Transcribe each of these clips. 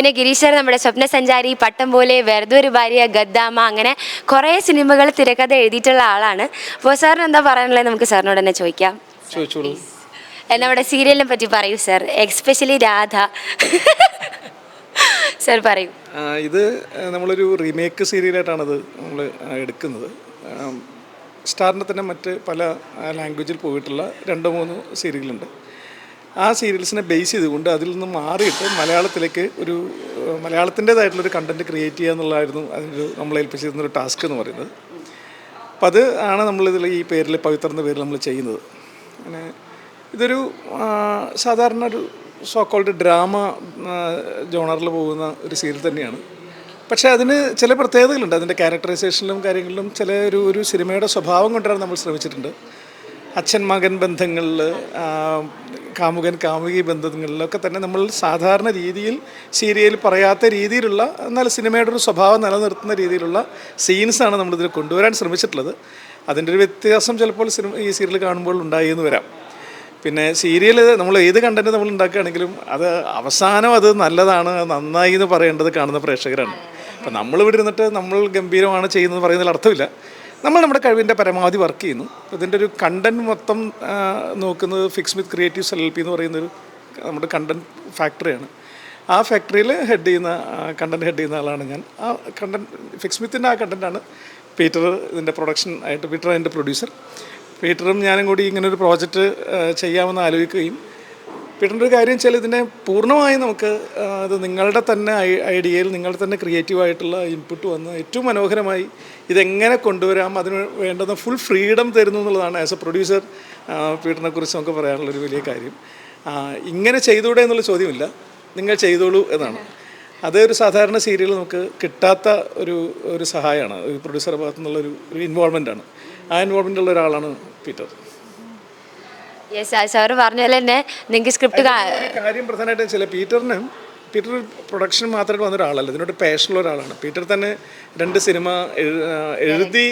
പിന്നെ ഗിരീശർ നമ്മുടെ സ്വപ്നസഞ്ചാരി പട്ടം പോലെ വെറുതെ ഒരു ഭാര്യ ഗദ്ദാമ അങ്ങനെ കുറേ സിനിമകൾ തിരക്കഥ എഴുതിയിട്ടുള്ള ആളാണ്. അപ്പോൾ സാറിന് എന്താ പറയാനുള്ളത്? നമുക്ക് സാറിനോട് തന്നെ ചോദിക്കാം. നമ്മുടെ സീരിയലിനെ പറ്റി പറയൂ സാർ. എക്സ്പെഷ്യലി രാധ. സാർ പറയൂ. ഇത് നമ്മളൊരു റീമേക്ക് സീരിയലായിട്ടാണത് നമ്മൾ എടുക്കുന്നത്. സ്റ്റാറിന്റെ തന്നെ മറ്റ് പല ലാംഗ്വേജിൽ പോയിട്ടുള്ള രണ്ടോ മൂന്നോ സീരിയലുണ്ട്. ആ സീരിയൽസിനെ ബേസ് ചെയ്തുകൊണ്ട് അതിൽ നിന്ന് മാറിയിട്ട് മലയാളത്തിലേക്ക് ഒരു മലയാളത്തിന്റേതായിട്ടുള്ളൊരു കണ്ടന്റ് ക്രിയേറ്റ് ചെയ്യുക എന്നുള്ളതായിരുന്നു അതിനൊരു നമ്മൾ ഏൽപ്പിച്ചിരുന്ന ഒരു ടാസ്ക് എന്ന് പറയുന്നത്. അപ്പം അത് ആണ് നമ്മളിതിൽ ഈ പേരിൽ പവിത്രന്റെ പേരിൽ നമ്മൾ ചെയ്യുന്നത്. അങ്ങനെ ഇതൊരു സാധാരണ ഒരു സോക്കോൾഡ് ഡ്രാമ ജോണറിൽ പോകുന്ന ഒരു സീരിയൽ തന്നെയാണ്. പക്ഷേ അതിന് ചില പ്രത്യേകതകളുണ്ട്. അതിന്റെ ക്യാരക്ടറൈസേഷനിലും കാര്യങ്ങളിലും ചില ഒരു ഒരു സിനിമയുടെ സ്വഭാവം കൊണ്ടാണ് നമ്മൾ ശ്രമിച്ചിട്ടുണ്ട്. അച്ഛൻ മകൻ ബന്ധങ്ങളിൽ കാമുകൻ കാമുകി ബന്ധങ്ങളിലൊക്കെ തന്നെ നമ്മൾ സാധാരണ രീതിയിൽ സീരിയൽ പറയാത്ത രീതിയിലുള്ള എന്നാൽ സിനിമയുടെ ഒരു സ്വഭാവം നിലനിർത്തുന്ന രീതിയിലുള്ള സീൻസാണ് നമ്മളിതിൽ കൊണ്ടുവരാൻ ശ്രമിച്ചിട്ടുള്ളത്. അതിന്റെ ഒരു വ്യത്യാസം ചിലപ്പോൾ സിനിമ ഈ സീരിയൽ കാണുമ്പോൾ ഉണ്ടായി എന്ന് വരാം. പിന്നെ സീരിയൽ നമ്മൾ ഏത് കണ്ടന്റ് നമ്മൾ ഉണ്ടാക്കുകയാണെങ്കിലും അത് അവസാനം അത് നല്ലതാണ് നന്നായി എന്ന് പറയേണ്ടത് കാണുന്ന പ്രേക്ഷകരാണ്. അപ്പം നമ്മൾ ഇവിടെ ഇരുന്നിട്ട് നമ്മൾ ഗംഭീരമാണ് ചെയ്യുന്നത് പറയുന്നതിൽ അർത്ഥമില്ല. നമ്മൾ നമ്മുടെ കഴിവിന്റെ പരമാവധി വർക്ക് ചെയ്യുന്നു. ഇതിന്റെ ഒരു കണ്ടന്റ് മൊത്തം നോക്കുന്നത് fix with creatives L P എന്ന് പറയുന്നൊരു നമ്മുടെ കണ്ടന്റ് ഫാക്ടറിയാണ് ആ ഫാക്ടറിയിൽ ഹെഡ് ചെയ്യുന്ന കണ്ടന്റ് ഹെഡ് ചെയ്യുന്ന ആളാണ് ഞാൻ. ആ കണ്ടന്റ് ഫിക്സ് വിത്തിന്റെ ആ കണ്ടന്റാണ് പീറ്റർ ഇതിന്റെ പ്രൊഡക്ഷൻ ആയിട്ട് പീറ്റർ അതിന്റെ പ്രൊഡ്യൂസർ പീറ്ററും ഞാനും കൂടി ഇങ്ങനൊരു പ്രോജക്റ്റ് ചെയ്യാമെന്ന് ആലോചിക്കുകയും പീറ്ററിന്റെ ഒരു കാര്യം വെച്ചാൽ ഇതിനെ പൂർണമായി നമുക്ക് അത് നിങ്ങളുടെ തന്നെ ഐഡിയയിൽ നിങ്ങളുടെ തന്നെ ക്രിയേറ്റീവായിട്ടുള്ള ഇൻപുട്ട് വന്ന് ഏറ്റവും മനോഹരമായി ഇതെങ്ങനെ കൊണ്ടുവരാം അതിന് വേണ്ടുന്ന ഫുൾ ഫ്രീഡം തരുന്നു എന്നുള്ളതാണ് ആസ് എ പ്രൊഡ്യൂസർ പീട്ടറിനെ കുറിച്ച് നമുക്ക് പറയാനുള്ളൊരു വലിയ കാര്യം. ഇങ്ങനെ ചെയ്തൂടെ എന്നുള്ള ചോദ്യമില്ല. നിങ്ങൾ ചെയ്തോളൂ എന്നാണ്. അതേ ഒരു സാധാരണ സീരിയൽ നമുക്ക് കിട്ടാത്ത ഒരു ഒരു സഹായമാണ്. പ്രൊഡ്യൂസറുടെ ഭാഗത്തു നിന്നുള്ളൊരു ഒരു ഇൻവോൾവ്മെന്റ് ആണ്. ആ ഇൻവോൾവ്മെന്റ് ഉള്ള ഒരാളാണ് പീറ്റർ. യെസ് സാർ പറഞ്ഞ പോലെ തന്നെ നിങ്ങൾക്ക് സ്ക്രിപ്റ്റ് കാര്യം പ്രധാനമായിട്ട് ചില പീറ്ററിന് പീറ്റർ പ്രൊഡക്ഷൻ മാത്രമായിട്ട് വന്ന ഒരാളല്ല ഇതിനോട് പാഷനുള്ള ഒരാളാണ്. പീറ്റർ തന്നെ രണ്ട് സിനിമ എഴുതി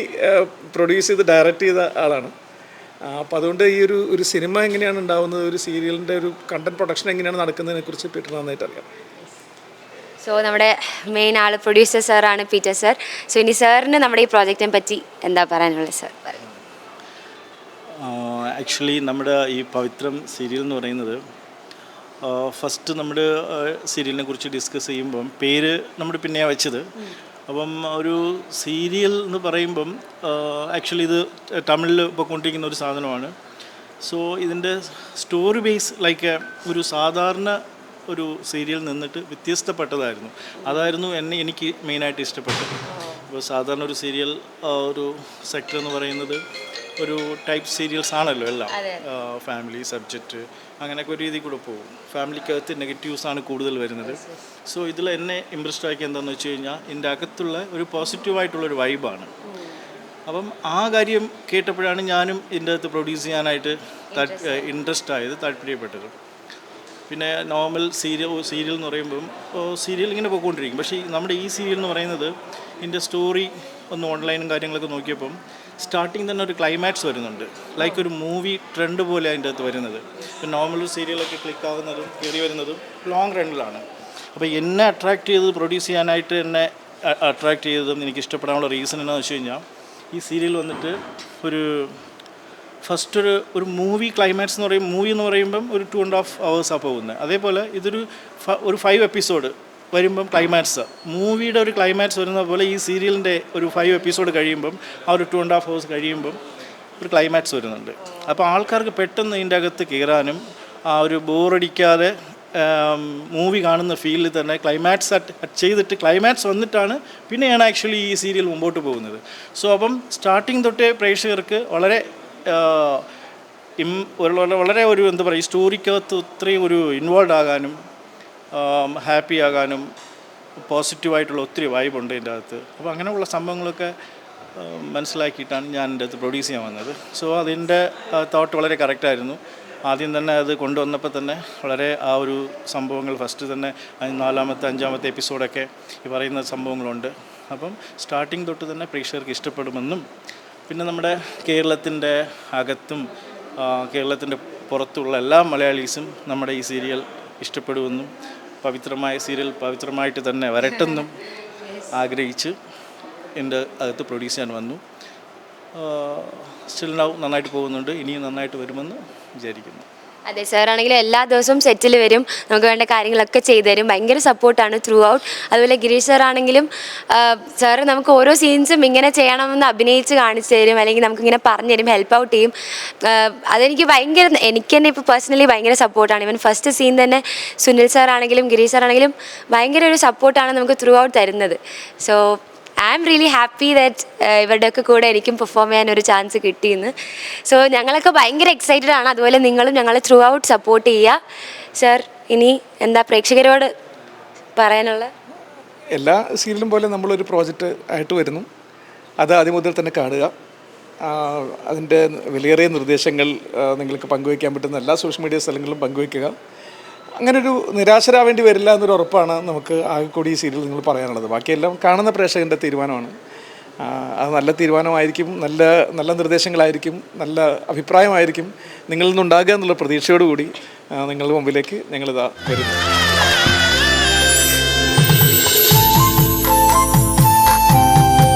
പ്രൊഡ്യൂസ് ചെയ്ത് ഡയറക്റ്റ് ചെയ്ത ആളാണ്. അപ്പം അതുകൊണ്ട് ഈ ഒരു ഒരു സിനിമ എങ്ങനെയാണ് ഉണ്ടാവുന്നത്? ഒരു സീരിയലിന്റെ ഒരു കണ്ടന്റ് പ്രൊഡക്ഷൻ എങ്ങനെയാണ് നടക്കുന്നതിനെ കുറിച്ച് പീറ്റർ നന്നായിട്ട് അറിയാം. സോ നമ്മുടെ മെയിൻ ആൾ പ്രൊഡ്യൂസർ സാറാണ് പീറ്റർ സാർ സോ ഇനി സാറിന് നമ്മുടെ ഈ പ്രോജക്റ്റിനെ പറ്റി എന്താ പറയാനുള്ളത് സാർ പറയൂ ആക്ച്വലി നമ്മുടെ ഈ പവിത്രം സീരിയൽ എന്ന് പറയുന്നത് ഫസ്റ്റ് നമ്മുടെ സീരിയലിനെ കുറിച്ച് ഡിസ്കസ് ചെയ്യുമ്പം പേര് നമ്മൾ പിന്നെയാണ് വെച്ചത്. അപ്പം ഒരു സീരിയൽ എന്ന് പറയുമ്പം ആക്ച്വലി ഇത് തമിഴിൽ പൊയ്ക്കൊണ്ടിരിക്കുന്ന ഒരു സാധനമാണ്. സോ ഇതിന്റെ സ്റ്റോറി ബേസ് ലൈക്ക് ഒരു സാധാരണ ഒരു സീരിയൽ നിന്നിട്ട് വ്യത്യസ്തപ്പെട്ടതായിരുന്നു. അതായിരുന്നു എന്നെ എനിക്ക് മെയിനായിട്ട് ഇഷ്ടപ്പെട്ടത്. ഇപ്പോൾ സാധാരണ ഒരു സീരിയൽ ഒരു സെക്ടർ എന്ന് പറയുന്നത് ഒരു ടൈപ്പ് സീരിയൽസ് ആണല്ലോ എല്ലാം. ഫാമിലി സബ്ജക്റ്റ് അങ്ങനെയൊക്കെ ഒരു രീതിയിൽ കൂടെ പോകും. ഫാമിലിക്കകത്ത് നെഗറ്റീവ്സ് ആണ് കൂടുതൽ വരുന്നത്. സോ ഇതിൽ എന്നെ ഇമ്പ്രസ്ഡ് ആക്കി എന്താണെന്ന് വെച്ച് കഴിഞ്ഞാൽ ഇതിന്റെ അകത്തുള്ള ഒരു പോസിറ്റീവായിട്ടുള്ളൊരു വൈബാണ് അപ്പം ആ കാര്യം കേട്ടപ്പോഴാണ് ഞാനും ഇതിന്റെ അകത്ത് പ്രൊഡ്യൂസ് ചെയ്യാനായിട്ട് ഇൻട്രസ്റ്റ് ആയത്. താല്പര്യപ്പെട്ടത്. പിന്നെ നോർമൽ സീരിയൽ സീരിയൽ എന്ന് പറയുമ്പം സീരിയൽ ഇങ്ങനെ പോയിക്കൊണ്ടിരിക്കും. പക്ഷേ നമ്മുടെ ഈ സീരിയൽ എന്ന് പറയുന്നത് ഇതിന്റെ സ്റ്റോറി ഒന്ന് ഓൺലൈനും കാര്യങ്ങളൊക്കെ നോക്കിയപ്പം സ്റ്റാർട്ടിങ് തന്നെ ഒരു ക്ലൈമാക്സ് വരുന്നുണ്ട്. ലൈക്ക് ഒരു മൂവി ട്രെൻഡ് പോലെ അതിന്റെ അകത്ത് വരുന്നത്. നോർമൽ സീരിയലൊക്കെ ക്ലിക്ക് ആകുന്നതും കയറി വരുന്നതും ലോങ് റണ്ണിലാണ് അപ്പോൾ എന്നെ അട്രാക്റ്റ് ചെയ്ത് പ്രൊഡ്യൂസ് ചെയ്യാനായിട്ട് എന്നെ അട്രാക്റ്റ് ചെയ്തതും എനിക്ക് ഇഷ്ടപ്പെടാനുള്ള റീസൺ എന്താണെന്ന് വെച്ച് കഴിഞ്ഞാൽ ഈ സീരിയൽ വന്നിട്ട് ഒരു ഫസ്റ്റ് ഒരു ഒരു മൂവി ക്ലൈമാക്സ് എന്ന് പറയും മൂവി എന്ന് പറയുമ്പം ഒരു ടു ആൻഡ് ഹാഫ് അവേഴ്സാണ് പോകുന്നത് അതേപോലെ ഇതൊരു ഒരു ഫൈവ് എപ്പിസോഡ് വരുമ്പം ക്ലൈമാക്സ് മൂവിയുടെ ഒരു ക്ലൈമാക്സ് വരുന്ന പോലെ ഈ സീരിയലിന്റെ ഒരു ഫൈവ് എപ്പിസോഡ് കഴിയുമ്പം ആ ഒരു ടു ആൻഡ് ഹാഫ് ഹവേഴ്സ് കഴിയുമ്പം ഒരു ക്ലൈമാക്സ് വരുന്നുണ്ട്. അപ്പോൾ ആൾക്കാർക്ക് പെട്ടെന്ന് ഇതിന്റെ അകത്ത് കയറാനും ആ ഒരു ബോറടിക്കാതെ മൂവി കാണുന്ന ഫീലിൽ തന്നെ ക്ലൈമാക്സ് ചെയ്തിട്ട് ക്ലൈമാക്സ് വന്നിട്ടാണ് പിന്നെയാണ് ആക്ച്വലി ഈ സീരിയൽ മുമ്പോട്ട് പോകുന്നത്. സോ അപ്പം സ്റ്റാർട്ടിങ് തൊട്ടേ പ്രേക്ഷകർക്ക് വളരെ ഇം വളരെ- ഒരു എന്താ പറയുക സ്റ്റോറിക്കകത്ത് ഒത്തിരി ഒരു ഇൻവോൾവ് ആകാനും ഹാപ്പി ആകാനും പോസിറ്റീവായിട്ടുള്ള ഒത്തിരി വൈബുണ്ട് ഇതിന്റെ അകത്ത്. അപ്പോൾ അങ്ങനെയുള്ള സംഭവങ്ങളൊക്കെ മനസ്സിലാക്കിയിട്ടാണ് ഞാൻ എന്റെ അടുത്ത് പ്രൊഡ്യൂസ് ചെയ്യാൻ വന്നത്. സോ അതിന്റെ തോട്ട് വളരെ കറക്റ്റായിരുന്നു ആദ്യം തന്നെ അത് കൊണ്ടുവന്നപ്പോൾ തന്നെ വളരെ ആ ഒരു സംഭവങ്ങൾ ഫസ്റ്റ് തന്നെ നാലാമത്തെ അഞ്ചാമത്തെ എപ്പിസോഡൊക്കെ ഈ പറയുന്ന സംഭവങ്ങളുണ്ട്. അപ്പം സ്റ്റാർട്ടിങ് തൊട്ട് തന്നെ പ്രേക്ഷകർക്ക് ഇഷ്ടപ്പെടുമെന്നും പിന്നെ നമ്മുടെ കേരളത്തിന്റെ അകത്തും കേരളത്തിന്റെ പുറത്തുള്ള എല്ലാ മലയാളീസും നമ്മുടെ ഈ സീരിയൽ ഇഷ്ടപ്പെടുമെന്നും പവിത്രമായ സീരിയൽ പവിത്രമായിട്ട് തന്നെ വരട്ടെന്നും ആഗ്രഹിച്ച് എന്റെ അകത്ത് പ്രൊഡ്യൂസ് ചെയ്യാൻ വന്നു. സ്റ്റിൽ നൗ നന്നായിട്ട് പോകുന്നുണ്ട് ഇനിയും നന്നായിട്ട് വരുമെന്ന് വിചാരിക്കുന്നു. അതെ സാർ ആണെങ്കിൽ എല്ലാ ദിവസവും സെറ്റിൽ വരും. നമുക്ക് വേണ്ട കാര്യങ്ങളൊക്കെ ചെയ്തു തരും. ഭയങ്കര സപ്പോർട്ടാണ് ത്രൂ ഔട്ട് അതുപോലെ ഗിരീഷ് സാർ ആണെങ്കിലും നമുക്ക് ഓരോ സീൻസും ഇങ്ങനെ ചെയ്യണമെന്ന് അഭിനയിച്ച് കാണിച്ചു തരും. അല്ലെങ്കിൽ നമുക്കിങ്ങനെ പറഞ്ഞു തരും ഹെൽപ്പ് ഔട്ട് ചെയ്യും. അതെനിക്ക് ഭയങ്കര എനിക്ക് തന്നെ ഇപ്പോൾ പേഴ്സണലി ഭയങ്കര സപ്പോർട്ടാണ് ഇവൻ ഫസ്റ്റ് സീൻ തന്നെ സുനിൽ സാർ ആണെങ്കിലും ഗിരീഷ് സാർ ആണെങ്കിലും ഭയങ്കര ഒരു സപ്പോർട്ടാണ് നമുക്ക് ത്രൂ ഔട്ട് തരുന്നത്. So I am really happy that ഇവരുടെയൊക്കെ കൂടെ എനിക്കും പെർഫോം ചെയ്യാൻ ഒരു ചാൻസ് കിട്ടിയെന്ന്. സോ ഞങ്ങളൊക്കെ ഭയങ്കര എക്സൈറ്റഡ് ആണ്. അതുപോലെ നിങ്ങളും ഞങ്ങളെ ത്രൂ ഔട്ട് സപ്പോർട്ട് ചെയ്യുക. സർ ഇനി എന്താ പ്രേക്ഷകരോട് പറയാനുള്ള? എല്ലാ സീരിയലും പോലെ നമ്മളൊരു പ്രോജക്റ്റ് ആയിട്ട് വരുന്നു. അത് ആദ്യം മുതൽ തന്നെ കാണുക. അതിന്റെ വിലയേറിയ നിർദ്ദേശങ്ങൾ നിങ്ങൾക്ക് പങ്കുവയ്ക്കാൻ പറ്റുന്ന എല്ലാ സോഷ്യൽ മീഡിയ സ്ഥലങ്ങളിലും പങ്കുവയ്ക്കുക. അങ്ങനൊരു നിരാശരാവേണ്ടി വരില്ല എന്നൊരു ഉറപ്പാണ് നമുക്ക് ആകെ കൂടി ഈ സീരിയൽ നിങ്ങൾ പറയാനുള്ളത്. ബാക്കിയെല്ലാം കാണുന്ന പ്രേക്ഷകന്റെ തീരുമാനമാണ്. അത് നല്ല തീരുമാനമായിരിക്കും നല്ല നല്ല നിർദ്ദേശങ്ങളായിരിക്കും നല്ല അഭിപ്രായമായിരിക്കും നിങ്ങളിൽ നിന്നുണ്ടാകുക എന്നുള്ള പ്രതീക്ഷയോടുകൂടി നിങ്ങളുടെ മുമ്പിലേക്ക് ഞങ്ങളിതാ വരുന്നു.